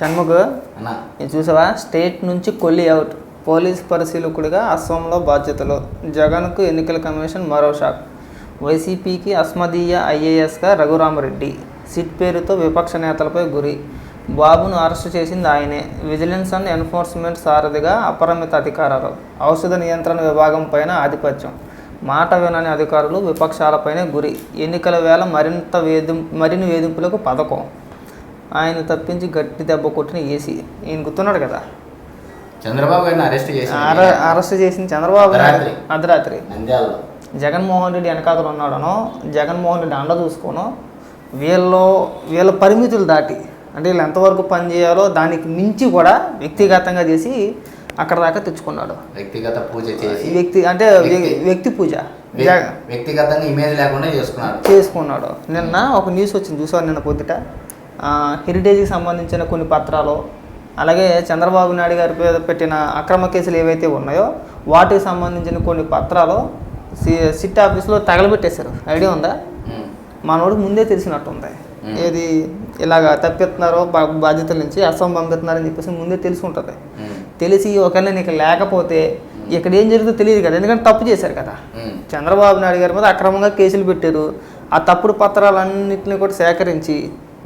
షణ్ముఖ్ ఇది చూసావా? స్టేట్ నుంచి కొల్లి అవుట్. పోలీస్ పరిశీలకుడిగా అస్సాంలో బాధ్యతలు. జగన్కు ఎన్నికల కమిషన్ మరో షాక్. వైసీపీకి అస్మదీయ ఐఏఎస్గా రఘురామరెడ్డి. సిట్ పేరుతో విపక్ష నేతలపై గురి. బాబును అరెస్టు చేసింది ఆయనే. విజిలెన్స్ అండ్ ఎన్ఫోర్స్మెంట్ సారథిగా అపరిమిత అధికారాలు. ఔషధ నియంత్రణ విభాగం పైన ఆధిపత్యం. మాట వినని అధికారులు విపక్షాలపైనే గురి. ఎన్నికల వేళ మరింత వేధిం మరిన్ని వేధింపులకు పథకం. ఆయన తప్పించి గట్టి దెబ్బ కొట్టిన ఏసీ. ఈయన గుర్తున్నాడు కదా? చంద్రబాబు గారిని అరెస్ట్ చేసి అర- అరెస్ట్ చేసిన చంద్రబాబు అర్ధరాత్రి. జగన్మోహన్ రెడ్డి వెనకాతలు ఉన్నాడనో జగన్మోహన్ రెడ్డి అండ చూసుకోనో వీళ్ళు వీళ్ళ పరిమితులు దాటి అంటే వీళ్ళు ఎంతవరకు పని చేయాలో దానికి మించి కూడా వ్యక్తిగతంగా చేసి అక్కడ దాకా తెచ్చుకున్నాడు. వ్యక్తిగత పూజ ఈ చేసి. వ్యక్తి అంటే వ్య- వ్యక్తి. పూజ. వ్యక్తిగతంగా ఇమేజ్ లేకుండా చేసుకున్నాడు. చేసుకున్నాడు. నిన్న ఒక న్యూస్ వచ్చింది చూసాను నిన్న పొద్దుట? హెరిటేజ్కి సంబంధించిన కొన్ని పత్రాలు అలాగే చంద్రబాబు నాయుడు గారి మీద పెట్టిన అక్రమ కేసులు ఏవైతే ఉన్నాయో వాటికి సంబంధించిన కొన్ని పత్రాలు సి సిట్ ఆఫీస్లో తగలబెట్టేశారు ఐడియా ఉందా. మనోడికి ముందే తెలిసినట్టుంది. ఏది ఇలాగ తప్పిస్తున్నారో బాధ్యతల నుంచి అస్సాం పంపిస్తున్నారని చెప్పేసి ముందే తెలిసి ఉంటుంది. తెలిసి ఒకవేళ నీకు లేకపోతే ఇక్కడ ఏం జరుగుతుందో తెలియదు కదా ఎందుకంటే తప్పు చేశారు కదా. చంద్రబాబు నాయుడు గారి మీద అక్రమంగా కేసులు పెట్టారు ఆ తప్పుడు పత్రాలన్నింటినీ కూడా సేకరించి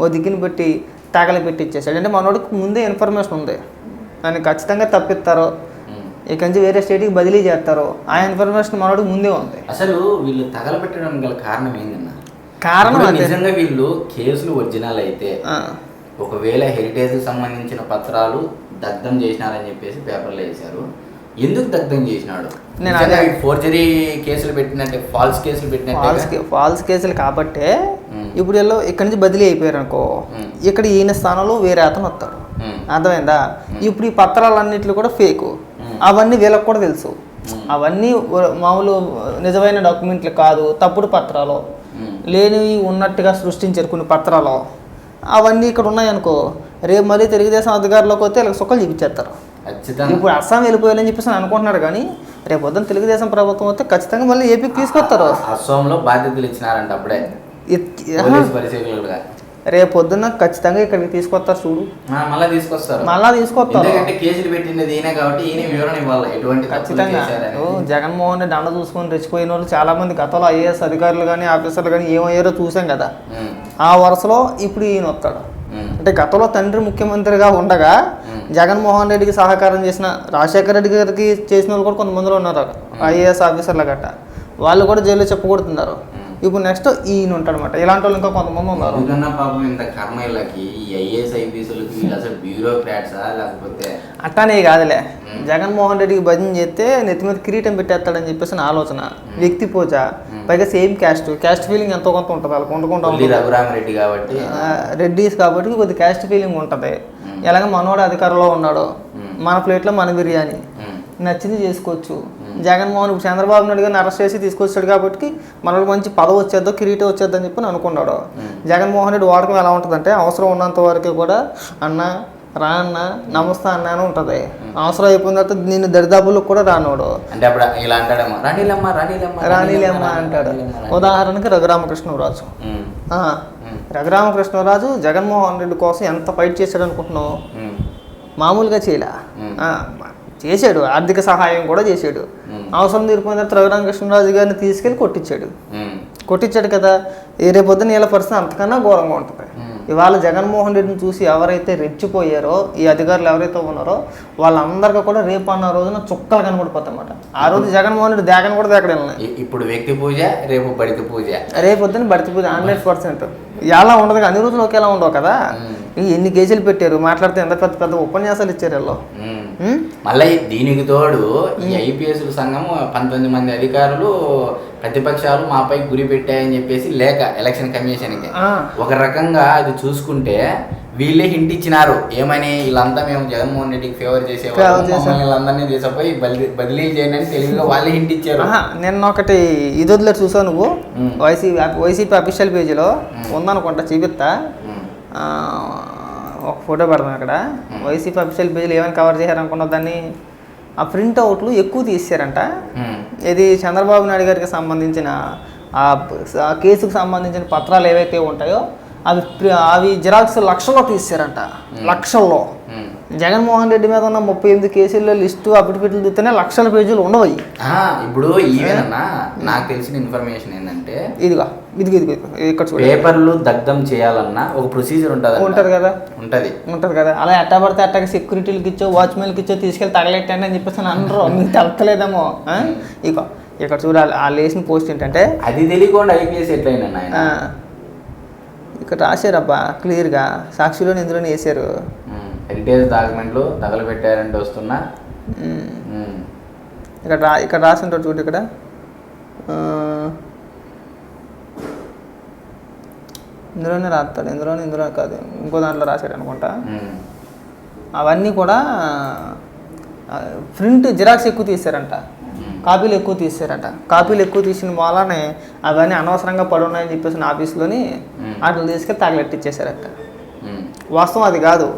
ఓ దిక్కుని పెట్టి తగల పెట్టి ఇచ్చేసాడు అంటే మనోడికి ముందే ఇన్ఫర్మేషన్ ఉంది. ఆయన ఖచ్చితంగా తప్పిస్తారో. ఇక నుంచి వేరే స్టేట్కి బదిలీ చేస్తారో ఆ ఇన్ఫర్మేషన్ మనోడికి ముందే ఉంది. అసలు వీళ్ళు తగలబెట్టడం గల కారణం ఏందన్న? కారణం నిజంగా వీళ్ళు కేసులు ఒరిజినల్ అయితే ఒకవేళ హెరిటేజ్కి సంబంధించిన పత్రాలు దగ్ధం చేసినారని చెప్పేసి పేపర్లో వేశారు. ఎందుకు దగ్ధం చేసినాడు? నేను అదే- ఫోర్జరీ కేసులు పెట్టినట్టే ఫాల్స్ కేసులు పెట్టినట్టే ఫాల్స్ కేసులు కాబట్టే. ఇప్పుడు వీళ్ళు ఇక్కడి నుంచి బదిలీ అయిపోయారు అనుకో. ఇక్కడ ఈయన స్థానంలో వేరే అతను వస్తాడు అర్థమైందా? ఇప్పుడు ఈ పత్రాలన్నింటిలో కూడా ఫేక్. అవన్నీ వీళ్ళకి కూడా తెలుసు. అవన్నీ మామూలు నిజమైన డాక్యుమెంట్లు కాదు తప్పుడు పత్రాలు. లేనివి ఉన్నట్టుగా సృష్టించారు కొన్ని పత్రాలు. అవన్నీ ఇక్కడ ఉన్నాయనుకో రేపు మళ్ళీ తెలుగుదేశం అధికారంలోకి వస్తే వీళ్ళకి సుఖాలు చూపించేస్తారు. ఇప్పుడు అస్సాం వెళ్ళిపోయాలని చెప్పేసి అని అనుకుంటున్నారు కానీ రేపు పొద్దున్న తెలుగుదేశం ప్రభుత్వం వస్తే ఖచ్చితంగా మళ్ళీ ఏపీకి తీసుకొస్తారు. అస్సాంలో బాధ్యతలు ఇచ్చినారంట అప్పుడే. రేపు పొద్దున్న ఖచ్చితంగా ఇక్కడికి తీసుకొస్తారు చూడు. మళ్ళా తీసుకొస్తారు. మళ్ళా తీసుకొస్తారు. ఎందుకంటే కేసులు పెట్టినది ఈయన కాబట్టి ఈయన వివరణ ఇవ్వాలి. ఎటువంటి ఖచ్చితంగా. జగన్మోహన్ రెడ్డి అండ చూసుకొని రెచ్చిపోయిన వాళ్ళు చాలా మంది గతంలో ఐఏఎస్ అధికారులు కానీ ఆఫీసర్లు కానీ ఏమయ్యారో చూసాం కదా. ఆ వరుసలో ఇప్పుడు ఈయన వస్తాడు. అంటే గతంలో తండ్రి ముఖ్యమంత్రిగా ఉండగా జగన్మోహన్ రెడ్డికి సహకారం చేసిన రాజశేఖర రెడ్డి గారికి చేసిన వాళ్ళు కూడా కొంతమందిలో ఉన్నారు. ఐఏఎస్ ఆఫీసర్ల గట్ట వాళ్ళు కూడా జైల్లో చెప్పకూడుతున్నారు ఇప్పుడు నెక్స్ట్ ఈయన ఉంటాడు అనమాట ఇలాంటి వాళ్ళు ఇంకా కొంతమంది ఉన్నారు. ఎందుకన్నా పాపం ఇంత ఈ ఐఏఎస్ ఐపీఎస్లకి వీళ్ళు అసలు బ్యూరోక్రాట్సా లేకపోతే? అట్లానే కాదులే. జగన్మోహన్ రెడ్డికి భజన చేస్తే నెత్తి మీద కిరీటం పెట్టేస్తాడని చెప్పేసి నా ఆలోచన. వ్యక్తి పూజ. పైగా సేమ్ క్యాస్ట్ క్యాస్ట్ ఫీలింగ్ ఎంతో కొంత ఉంటుంది. వాళ్ళకి కొల్లి రఘురామరెడ్డి కాబట్టి. రెడ్డిస్ కాబట్టి కొద్ది క్యాస్ట్ ఫీలింగ్ ఉంటుంది. ఎలాగ మనోడు అధికారంలో ఉన్నాడు. మన ప్లేట్లో మన బిర్యానీ. నచ్చింది చేసుకోవచ్చు. జగన్మోహన్ ఇప్పుడు చంద్రబాబు నాయుడు గారిని అరెస్ట్ చేసి తీసుకొచ్చాడు కాబట్టి మనకు మంచి పదవి వచ్చేద్దో కిరీటం వచ్చేద్దో అని చెప్పి నేను అనుకున్నాడు. జగన్మోహన్ రెడ్డి వాడకం ఎలా ఉంటుందంటే అవసరం ఉన్నంత వరకు కూడా అన్న రా అన్న నమస్తే అన్న అని ఉంటుంది. అవసరం అయిపోయిన తర్వాత నేను దరిదాపులకు కూడా రానోడు. అంటే అప్పుడు ఇలా అంటాడేమో రాణిలమ్మ రాణిలమ్మ రాణిలేమ్మ అంటాడు. ఉదాహరణకి రఘురామకృష్ణరాజు. రఘురామకృష్ణరాజు జగన్మోహన్ రెడ్డి కోసం ఎంత ఫైట్ చేశాడు అనుకుంటున్నావు? మామూలుగా చేయలే. చేశాడు ఆర్థిక సహాయం కూడా చేశాడు. అవసరం తీరిపోయిన తర్వాత రఘురామకృష్ణరాజు గారిని తీసుకెళ్ళి కొట్టించాడు. కొట్టించాడు కదా ఏ రేపొద్దున వీళ్ళ పరిస్థితి అంతకన్నా ఘోరంగా ఉంటుంది. ఇవాళ జగన్మోహన్ రెడ్డిని చూసి ఎవరైతే రెచ్చిపోయారో ఈ అధికారులు ఎవరైతే ఉన్నారో వాళ్ళందరికీ కూడా రేపు అన్న రోజున చుక్కలు కనబడిపోతాయన్నమాట. ఆ రోజు జగన్మోహన్ రెడ్డి దేకని కూడా దేకడం ఇప్పుడు వ్యక్తి పూజ రేపు బడిత పూజ. రేపు పొద్దున్న బడితే పూజ హండ్రెడ్ పర్సెంట్. ఎలా ఉండదు అన్ని రోజులు ఒకేలా ఉండవు కదా. ఎన్ని కేజీలు పెట్టారు? మాట్లాడితే ఎంత పెద్ద పెద్ద ఉపన్యాసాలు ఇచ్చారు వీళ్ళు? మళ్ళీ దీనికి తోడు ఈ ఐపీఎస్ సంఘం పంతొమ్మిది మంది అధికారులు ప్రతిపక్షాలు మాపై గురి పెట్టాయని చెప్పేసి లేక ఎలక్షన్ కమిషన్కి. ఒక రకంగా అది చూసుకుంటే వీళ్ళే హింట్ ఇచ్చినారు. ఏమని వీళ్ళంతా మేము జగన్మోహన్ రెడ్డికి ఫేవర్ చేసేవాళ్ళం వీళ్ళందరినీ తీసుకుపోయి బదిలీ బదిలీ చేయండి అని తెలివిగా వాళ్ళే హింట్ ఇచ్చారు. నిన్న ఒకటి ఇది వదిలేదు చూసావు నువ్వు. వైసీపీ వైసీపీ అఫీషియల్ పేజీలో ఉందనుకుంటా చూపిస్తా. ఒక ఫోటో పెడతాను అక్కడ వైసీపీ అఫీషియల్ పేజీలో ఏమైనా కవర్ చేశారనుకున్న దాన్ని ఆ ప్రింట్ అవుట్లు ఎక్కువ తీసారంట. ఇది చంద్రబాబు నాయుడు గారికి సంబంధించిన ఆ కేసుకు సంబంధించిన పత్రాలు ఏవైతే ఉంటాయో అవి అవి జిరాక్స్ లక్షల్లో తీసారంట లక్షల్లో. జగన్మోహన్ రెడ్డి మీద ఉన్న ముప్పై ఎనిమిది కేసుల్లో లిస్టు అప్పటిపిట్లు చూస్తేనే లక్షల పేజీలు ఉండవు ఇప్పుడు ఈవెన్ అన్న నాకు తెలిసిన ఇన్ఫర్మేషన్ ఏంటంటే ఇదిగో ఇదిగో ఇదిగో. ఇక్కడ పేపర్లు దగ్ధం చేయాలన్నా ఒక ప్రొసీజర్ ఉంటుంది ఉంటుంది కదా? ఉంటది. ఉంటుంది కదా? అలా ఎట్టా పడితే అట్టాకి సెక్యూరిటీలకి ఇచ్చో వాచ్మెన్కి ఇచ్చో తీసుకెళ్ళి తగలెట్టండి అని చెప్పేసి అని అనరు. మీకు తెలతలేదేమో ఆ? ఇగో ఇక్కడ చూడాలి ఆ లేచిన పోస్ట్ ఏంటంటే అది తెలియకుండా ఐపీఎస్ ఎట్లయినా ఇక్కడ రాశారబ్బా క్లియర్గా. సాక్షిలోని ఇందులోనే వేసారు హెరిటేజ్ డాక్యుమెంట్లు తగలబెట్టారంటే వస్తున్నా. ఇక్కడ రా ఇక్కడ రాసింటారు చూడు ఇక్కడ ఇందులోనే రాస్తాడు ఇందులోనే ఇందులో కాదు ఇంకో దాంట్లో రాశాడు అనుకుంటా. అవన్నీ కూడా ప్రింట్ జిరాక్స్ ఎక్కువ తీశారంట. కాపీలు ఎక్కువ తీశారట కాపీలు ఎక్కువ తీసిన వల్లనే అవన్నీ అనవసరంగా పడి ఉన్నాయని చెప్పేసి ఆఫీస్లోని. వాటిని తీసుకెళ్ళి తగలెట్టిచ్చేసారట. వాస్తవం అది కాదు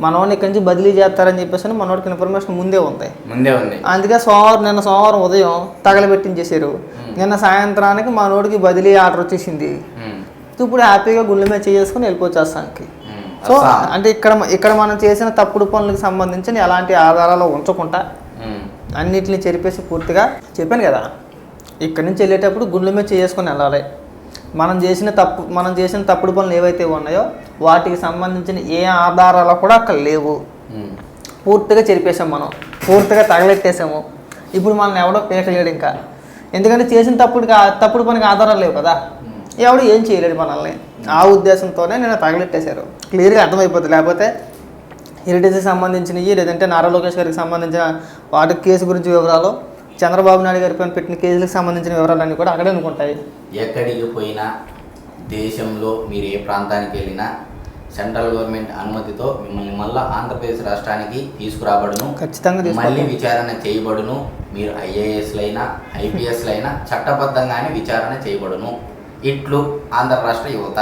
మనోడిని ఇక్కడి నుంచి బదిలీ చేస్తారని చెప్పేసి మనోడికి ఇన్ఫర్మేషన్ ముందే ఉంది ముందే ఉంది అందుకే సోమవారం నిన్న సోమవారం ఉదయం తగలబెట్టించేశారు నిన్న సాయంత్రానికి మా నోడికి బదిలీ ఆర్డర్ వచ్చేసింది. ఇప్పుడు హ్యాపీగా గుండె మీద చేసుకుని వెళ్ళిపోవచ్చేస్తానికి ఉమ్. సో. అంటే ఇక్కడ ఇక్కడ మనం చేసిన తప్పుడు పనులకు సంబంధించిన ఎలాంటి ఆధారాలు ఉంచకుండా. అన్నిటిని చెరిపేసి పూర్తిగా చెప్పాను కదా ఇక్కడి నుంచి వెళ్ళేటప్పుడు గుండెల మీద చేసుకొని వెళ్ళాలి మనం చేసిన తప్పు మనం చేసిన తప్పుడు పనులు ఏవైతే ఉన్నాయో వాటికి సంబంధించిన ఏ ఆధారాలు కూడా అక్కడ లేవు. పూర్తిగా చెరిపేసాం మనం. పూర్తిగా తగలెట్టేసాము ఇప్పుడు మనం ఎవడో పీకలేడు ఇంకా. ఎందుకంటే చేసిన తప్పుడు తప్పుడు పనికి ఆధారాలు లేవు కదా. ఎవడు ఏం చేయలేడు మనల్ని. ఆ ఉద్దేశంతోనే నేను తగలెట్టేశారు. క్లియర్గా అర్థమైపోతుంది. లేకపోతే హెరిటేజ్కి సంబంధించినవి లేదంటే నారా లోకేష్ గారికి సంబంధించిన వాటి కేసు గురించి వివరాలు చంద్రబాబు నాయుడు గారి పైన పెట్టిన కేసులకు సంబంధించిన వివరాలన్నీ కూడా అక్కడే అనుకుంటాయి. ఎక్కడికి పోయినా దేశంలో మీరు ఏ ప్రాంతానికి వెళ్ళినా సెంట్రల్ గవర్నమెంట్ అనుమతితో మిమ్మల్ని మళ్ళా ఆంధ్రప్రదేశ్ రాష్ట్రానికి తీసుకురాబడును. ఖచ్చితంగా మళ్ళీ విచారణ చేయబడును. మీరు ఐఏఎస్లైనా ఐపీఎస్లైనా చట్టబద్ధంగానే విచారణ చేయబడును. ఇట్లు ఆంధ్ర రాష్ట్ర యువత.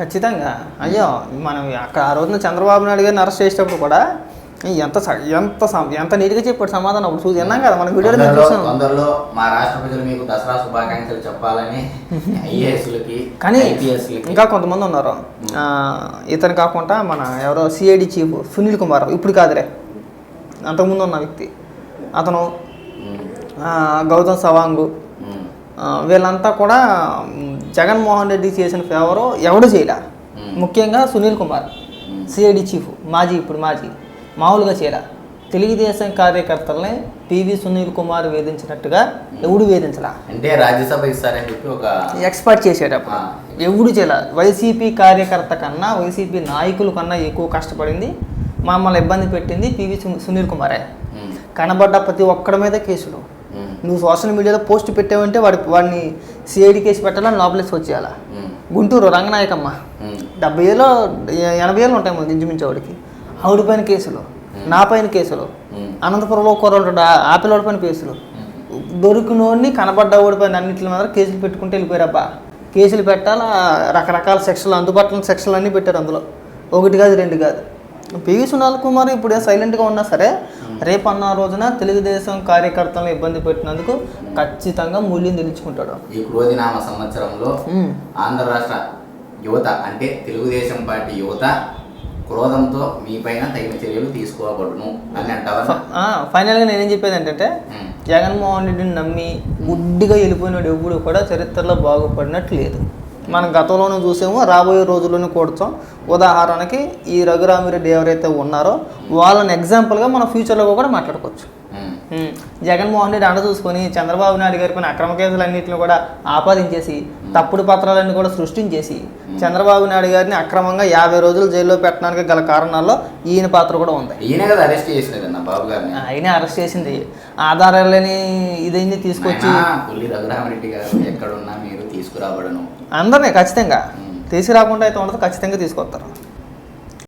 ఖచ్చితంగా. అయ్యో మనం అక్కడ ఆ రోజున చంద్రబాబు నాయుడు గారిని అరెస్ట్ చేసేటప్పుడు కూడా ఎంత ఎంత ఎంత నీట్గా చెప్పాడు సమాధానం అప్పుడు చూసి విన్నాం కదా మనం వీడియోలో చూసాం. తొందరలో మా రాష్ట్ర ప్రజలు మీకు దసరా శుభాకాంక్షలు చెప్పాలని ఐఏఎస్లకి కానీ ఇంకా కొంతమంది ఉన్నారు. ఇతను కాకుండా మన ఎవరో సిఐడి చీఫ్ సునీల్ కుమార్ ఇప్పుడు కాదులే. అంతకుముందు ఉన్న వ్యక్తి. అతను గౌతమ్ సవాంగు. వీళ్ళంతా కూడా జగన్మోహన్ రెడ్డి చేసిన ఫేవరు ఎవడు చేయలే. ముఖ్యంగా సునీల్ కుమార్ సిఐడి చీఫ్ మాజీ ఇప్పుడు మాజీ. మామూలుగా చేయలే. తెలుగుదేశం కార్యకర్తల్ని పివి సునీల్ కుమార్ వేధించినట్టుగా ఎవడు వేధించలా? అంటే రాజ్యసభ ఇస్తారని చెప్పి ఒక ఎక్స్పర్ట్ చేసేటప్పుడు. ఎవడు చేయాల? వైసీపీ కార్యకర్త కన్నా వైసీపీ నాయకుల కన్నా ఎక్కువ కష్టపడింది మమ్మల్ని ఇబ్బంది పెట్టింది పివి సు- సునీల్ కుమారే. కనబడ్డ ప్రతి ఒక్కడి మీద కేసులు. నువ్వు సోషల్ మీడియాలో పోస్ట్ పెట్టావంటే వాడి వాడిని సిఐడి కేసు పెట్టాలని లోపలేసి వచ్చేయాల? గుంటూరు రంగనాయకమ్మ. డెబ్బై ఏళ్ళు ఎనభై ఏళ్ళు ఉంటాయి ఇంచుమించు వాడికి ఆవిడ పైన కేసులు నా పైన కేసులు అనంతపురంలో కుర్రోడు ఆపిల్ వాడి పైన కేసులు. దొరికినోడిని కనబడ్డ వాడి పైన అన్నింటి మీద కేసులు పెట్టుకుంటూ వెళ్ళిపోయారబ్బా. కేసులు పెట్టాలా రకరకాల సెక్షన్లు అందుబాటులో సెక్షన్లు అన్నీ పెట్టారు అందులో. ఒకటి కాదు రెండు కాదు. పివి సునీల్ కుమార్ ఇప్పుడు సైలెంట్గా ఉన్నా సరే రేపు అన్న రోజున తెలుగుదేశం కార్యకర్తలను ఇబ్బంది పెట్టినందుకు ఖచ్చితంగా మూల్యం తెలుసుకుంటాడు. ఈ క్రోధినామ సంవత్సరంలో. ఆంధ్ర రాష్ట్ర యువత అంటే తెలుగుదేశం పార్టీ యువత క్రోధంతో మీ పైన తగిన చర్యలు తీసుకోబడును అని అంటావా? ఆ, ఫైనల్గా నేనేం చెప్పేది ఏంటంటే జగన్మోహన్ రెడ్డిని నమ్మి గుడ్డిగా వెళ్ళిపోయినాడు ఎప్పుడు కూడా చరిత్రలో బాగుపడినట్టు లేదు. మనం గతంలోనూ చూసాము రాబోయే రోజుల్లోనూ కూర్చాం ఉదాహరణకి ఈ రఘురామిరెడ్డి ఎవరైతే ఉన్నారో వాళ్ళని ఎగ్జాంపుల్గా మనం ఫ్యూచర్లో కూడా మాట్లాడుకోవచ్చు. జగన్మోహన్ రెడ్డి అండ చూసుకొని చంద్రబాబు నాయుడు గారి పైన అక్రమ కేసులన్నింటిని కూడా ఆపాదించేసి తప్పుడు పత్రాలన్నీ కూడా సృష్టించేసి చంద్రబాబు నాయుడు గారిని అక్రమంగా యాభై రోజులు జైల్లో పెట్టడానికి గల కారణాల్లో ఈయన పాత్ర కూడా ఉంది. ఈయన కదా అరెస్ట్ చేసినది అన్న బాబు గారిని. ఆయనే అరెస్ట్ చేసింది. ఆధారాలని ఇదైంది తీసుకొచ్చి? పుల్లి రఘురామరెడ్డి గారు ఎక్కడున్నా మీరు తీసుకురాబడను. అందరినీ ఖచ్చితంగా. తీసుకురాకుండా అయితే ఉండదు ఖచ్చితంగా తీసుకొస్తారు.